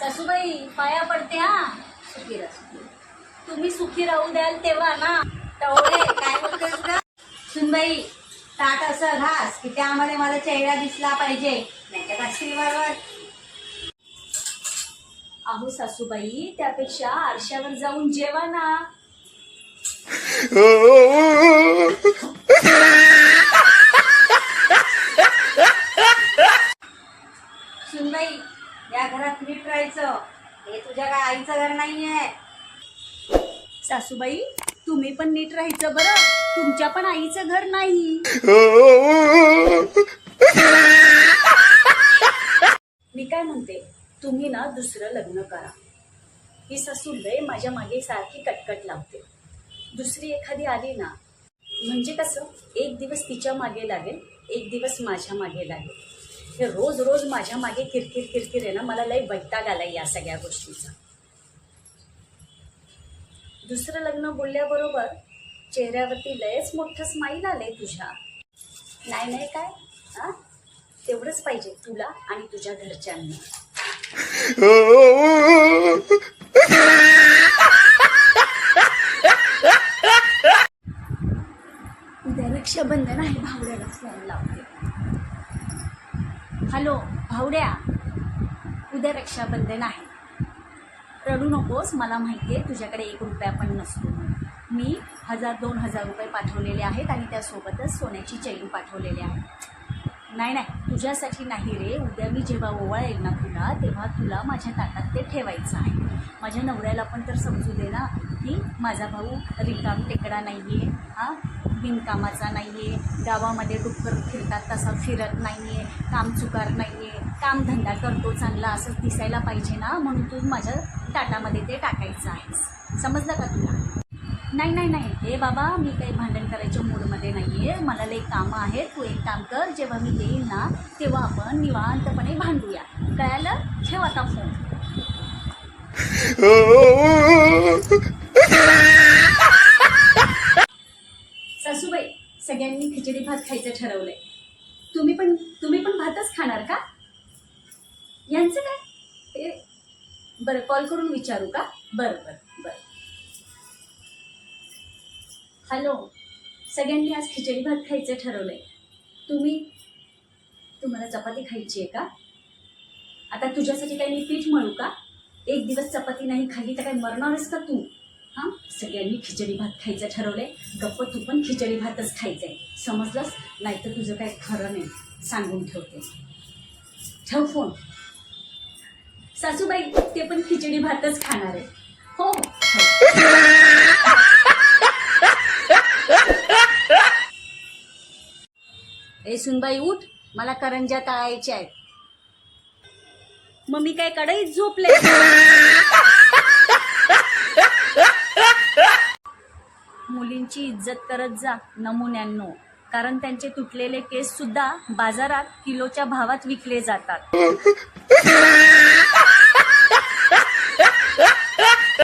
सासूबाई पाया पडते हा? सुखी राहा तुम्ही सुखी राहू द्याल तेव्हा ना. टवळे काय बोलतेस का सुनबाई ताट असं घास की त्यामध्ये माझा चेहरा दिसला पाहिजे. नाही तर अहो सासूबाई त्यापेक्षा आरशावर जाऊन जेवा ना सुनबाई या घरात नीट राहायचं. हे तुझ्या काय आईचं घर नाहीये. सासूबाई तुम्ही पण नीट राहायचं बरं. तुमच्या पण आईचं घर नाही. मी काय म्हणते? तुम्ही ना दुसरं लग्न करा. ही सासूबाई माझ्या मागे सारखी कटकट लावते. दुसरी एखादी आली ना म्हणजे कसं? एक दिवस तिच्यामागे लागेल एक दिवस माझ्या मागे लागेल. हे रोज रोज माझ्या मागे किरकिर किरकिर आहे ना मला लई वैताग आलाय या सगळ्या गोष्टीचा. दुसरं लग्न बोलल्याबरोबर चेहऱ्यावरती लयच मोठं स्माईल आलंय तुझ्या. नाही नाही काय? हा? तेवढंच पाहिजे तुला आणि तुझ्या घरच्यांना. उद्या रक्षाबंधन आहे भावड्याला फोन लावते. हॅलो भावड्या. उद्या रक्षाबंधन आहे. रडू नकोस मला माहिती आहे तुझ्याकडे एक रुपया पण नसतो. मी हजार दोन हजार रुपये पाठवलेले आहेत आणि त्यासोबतच सोन्याची चैन पाठवलेली आहे. नाही नाही तुझ्यासाठी नाही रे. उद्या मी जेव्हा ओवाळेल ना तुला तेव्हा तुला माझ्या ताटात ते ठेवायचं आहे. माझ्या नवऱ्याला पण तर समजू दे ना की माझा भाऊ रिकाम टेकडा नाही आहे हां? बिनकामाचा नाही आहे गावामध्ये डुक्कर फिरतात तसा फिरत नाही आहे काम चुकार नाही आहे कामधंदा करतो चांगला असंच दिसायला पाहिजे ना? म्हणून तू माझ्या ताटामध्ये ते टाकायचं आहेस. समजलं का तुला? नाही नाही नाही. हे बाबा मी काही भांडण करायच्या मूडमध्ये नाही आहे मला लई कामं आहेत. तू एक काम कर. जेव्हा मी येईल ना तेव्हा आपण निवांतपणे भांडूया. कळालं? ठेव आता फोन खिचडी भात खायचं ठरवलंय. तुम्ही पण तुम्ही पण भातच खाणार का? यांचं काय? ते बरं कॉल करून विचारू का? बरं बरं बरं. हॅलो सगळ्यांनी आज खिचडी भात खायचं ठरवलंय. तुम्ही तुम्हाला चपाती खायची आहे का? आता तुझ्यासाठी काही मी पीठ म्हणू का? एक दिवस चपाती नाही खाल्ली तर काय मरणारच का तू? हां? सगळ्यांनी खिचडी भात खायचं ठरवलंय. गप्प तू पण खिचडी भातच खायचंय. समजलंस? नाही तर तुझं काय खरं नाही. सांगून ठेवते. ठेव फोन. सासूबाई ते पण खिचडी भातच खाणार आहे हो. ए सुनबाई उठ. मला करंजा तळायच्या आहेत. मग मी काय कढईत झोपले? मुलींची इज्जत करत जा नमुन्यांनो. कारण त्यांचे तुटलेले केस सुद्धा बाजारात किलोच्या भावात विकले जातात.